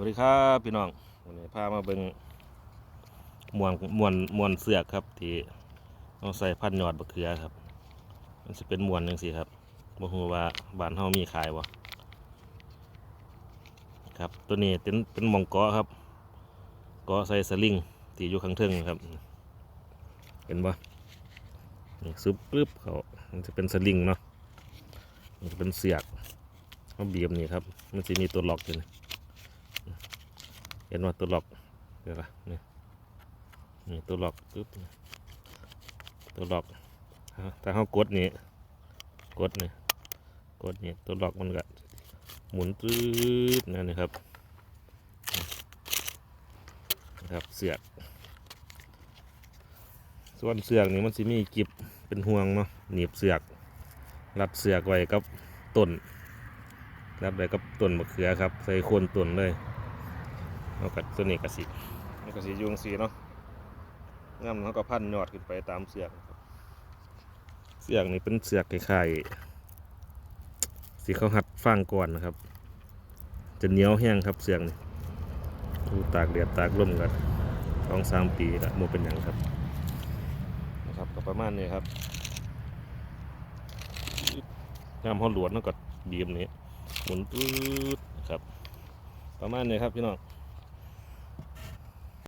วัสดีครับพี่น้องวันนี้พามาเบิ่งมวนมวนมวนเสือกครับ ที่เอาใส่พันยอดบะเขือครับ มันจะเป็นมวนจังซี่ครับบ่ฮู้ว่าบ้านเฮามีขายบ่ครับ ตัวนี้เป็นเป็นมองเกาะครับเกาะใส่สลิงที่อยู่ข้างเทิงครับ เห็นบ่นี่ซึบปึ๊บเขามันจะเป็นสลิงเนาะมันจะเป็นเสือกเขาบีบนี่ครับ มันจะมีตัวล็อกอยู่นี่ เห็นว่าตัวล็อกเดี๋ยวละนี่นี่ตัวล็อกปึ๊บตัวล็อกถ้าเขากดนี่กดนี่กดนี่ตัวล็อกมันก็หมุนตืดนั่นนะครับนะครับเสือกส่วนเสือกนี่มันจะมีกิบเป็นห่วงเนาะหนีบเสือก รัดเสือกไว้กับต้นรัดไว้กับต้นมะเขือครับ ใส่โคนต้นเลย เอากัดตัวนี้กระสีมันกระสียุงสีเนาะง่ำเขาก็พันยอดขึ้นไปตามเสือกเสือกนี่เป็นเสือกคล้ายๆสีเขาหัดฟางก่อนนะครับ จะเหนียวแห้งครับเสือกนี่ดูตากแดดตากลมกันสองสามปีละโมเป็นอย่างครับนะครับก็ประมาณนี้ครับงามเขาหลวนแล้วก็บีมนี้หมุนปื๊ดครับ ประมาณนี้ครับพี่น้อง